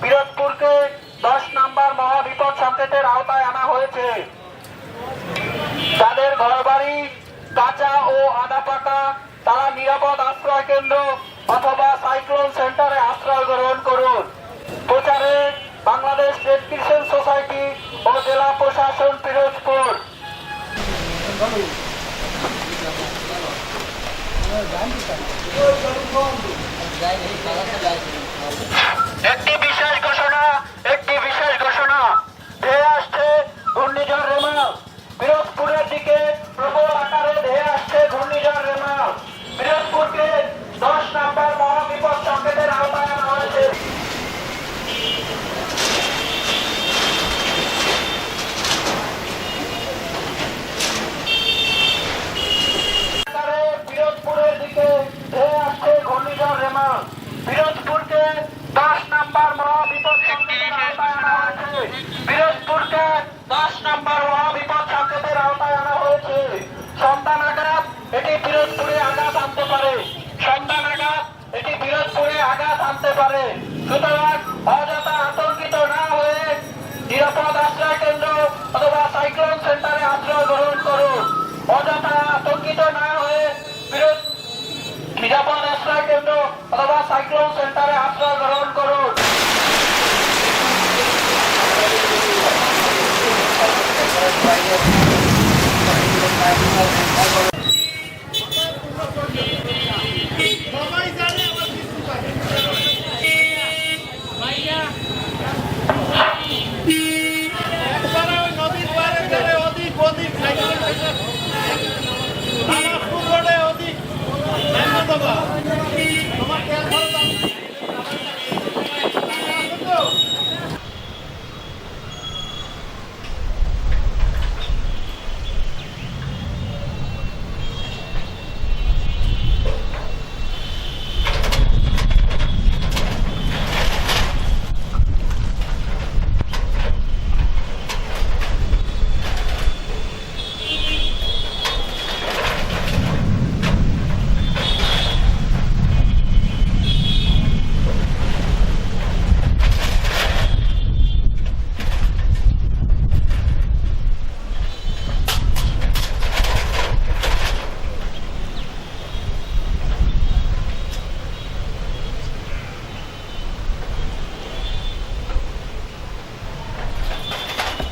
বিরাটপুরকে দশ নাম্বার মহাবিপদ সংকেতের আওতায় আনা হয়েছে। তাদের ঘরবাড়ি, কাঁচা ও আদা পাকা, তারা নিরাপদ আশ্রয় কেন্দ্র অথবা সাইক্লোন সেন্টারে আশ্রয় গ্রহণ করুন। প্রচারে বাংলাদেশ রেড ক্রিসেন সোসাইটি ও জেলা প্রশাসন পিরোজপুর। যাই নাম্বার মহাবিপদ সংকেতের আওতায় আনা হয়েছে। নাগাদ এটি পিরোজপুরে আঘাত আনতে পারে। নাগাদ এটি পিরোজপুরে আঘাত আনতে পারে। সুতরাং অযথা আতঙ্কিত না হয়ে নিরাপদ আশ্রয় কেন্দ্র অথবা সাইক্লোন সেন্টারে আশ্রয় গ্রহণ করুন। অযথা আতঙ্কিত না হয়ে নিরাপদ আশ্রয় কেন্দ্র অথবা সাইক্লোন সেন্টারে আশ্রয় গ্রহণ করুন।